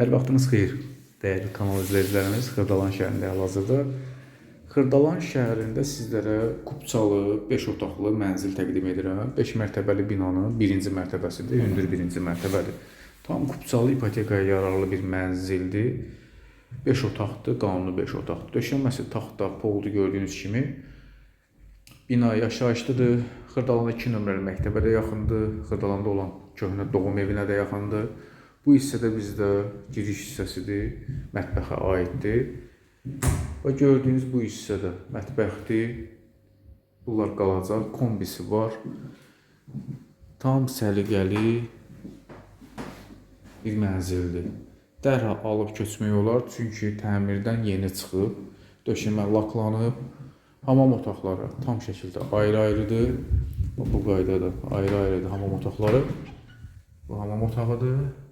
Hər vaxtınız xeyir, dəyərli kanal izləyicilərimiz. Xırdalan şəhərində hal-hazırda. Xırdalan şəhərində sizlərə Kupçalı 5 otaqlı mənzil təqdim edirəm. 5 mərtəbəli binanın 1-ci mərtəbəsidir, hündür 1-ci mərtəbədir. Tam Kupçalı ipotekaya yararlı bir mənzildir. 5 otaqdır, qanuni 5 otaqdır. Döşəməsi taxta, poldu gördüyünüz kimi. Bina yaşayışlıdır. Xırdalanda 2 nömrəli məktəbə də yaxındır. Xırdalanda olan köhnə doğum evinə də yaxındır. Bu hissədə bizdə giriş hissəsidir, mətbəxə aiddir. Və gördüyünüz bu hissədə mətbəxdir. Bunlar qalacaq, kombisi var. Tam səliqəli bir mənzildir. Dərhal alıb köçmək olar, çünki təmirdən yeni çıxıb, döşəmə laklanıb. Hamam otaqları tam şəkildə ayrı-ayrıdır. Bu qaydada ayrı-ayrıdır hamam otaqları. Bu hamam otağıdır.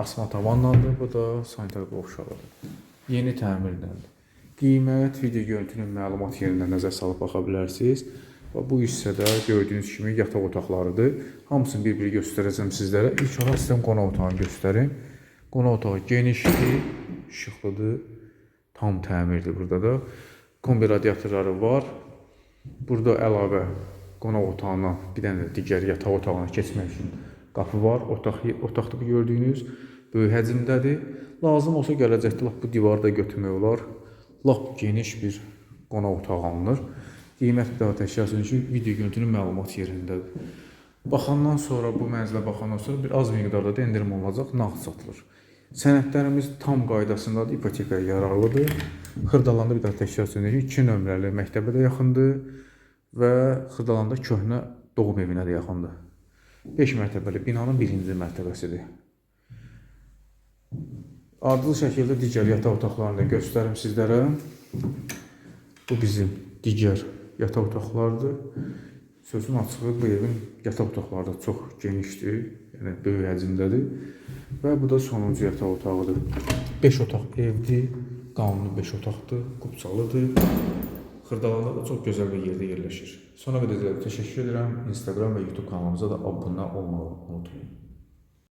Asma tavanlandır, bu da sanitar qovşağıdır. Yeni təmirdəndir. Qiymət video görüntünün məlumat yerinə nəzər salıb baxa bilərsiniz. Və bu hissədə gördüyünüz kimi yataq otaqlarıdır. Hamısını bir-bir göstərəcəm sizlərə. İlk olaraq sizə qonaq otağını göstərim. Qonaq otağı genişdir, işıqlıdır, tam təmirdir burada da. Kombi radiatorları var. Burada əlavə qonaq otağına, bir dənə də digər yataq otağına keçmək üçün qapı var. Otaq otaqda gördüyünüz böyük həcmdədir. Lazım olsa gələcəkdə lap bu divarı da götürmək olar. Lap geniş bir qonaq otağı alınır. Qiymət daha təkrar üçün video görüntünün məlumat yerindədir. Baxandan sonra bu mənzilə baxandan sonra bir az miqdarda da endirim olacaq, nağd satılır. Sənədlərimiz tam qaydasındadır, ipotekaya yararlıdır. Xırdalanda bir daha söyləyim, 2 nömrəli məktəbə də yaxındır və Xırdalanda köhnə doğum evinə də yaxındır. 5 mərtəbəli binanın 1-ci mərtəbəsidir. Ardıcıl şəkildə digər yataq otaqlarını da göstərim sizlərə. Bu bizim digər yataq otaqlarıdır. Sözün açığı bu evin yataq otaqları da çox genişdir, yəni böyük həcmdədir. Və bu da sonuncu yataq otağıdır. 5 otaq evdir, qanuni 5 otaqdır, qubçalıdır. Xırdalanda da çox gözəl bir yerdə yerləşir. Sona qədər təşəkkür edirəm. Instagram və YouTube kanalımıza da abunə olmağı unutmayın.